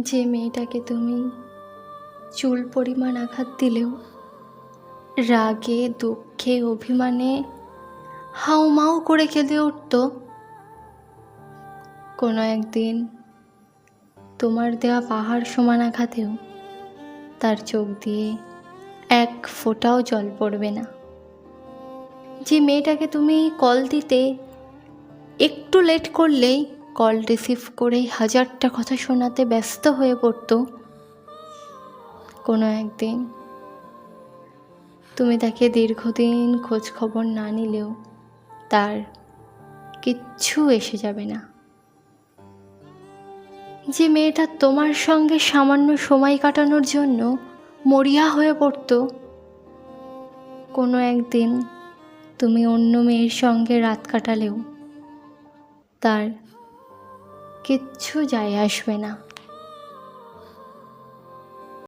যে মেয়েটাকে তুমি চুল পরিমাণ আঘাত দিলেও, রাগে, দুঃখে, অভিমানে হাউমাউ করে কেঁদে উঠত, কোনো একদিন তোমার দেওয়া পাহাড় সমান আঘাতেও তার চোখ দিয়ে এক ফোঁটাও জল পড়বে না। যে মেয়েটাকে তুমি কল দিতে একটু লেট করলেই কল রিসিভ করেই হাজারটা কথা শোনাতে ব্যস্ত হয়ে পড়তো। কোনো একদিন তুমি তাকে দীর্ঘদিন খোঁজ খবর না নিলেও তার কিচ্ছু এসে যাবে না। যে মেয়েটা তোমার সঙ্গে সামান্য সময় কাটানোর জন্য মরিয়া হয়ে পড়তো, কোনো একদিন তুমি অন্য মেয়ের সঙ্গে রাত কাটালেও তার কিচ্ছু যায় আসবে না।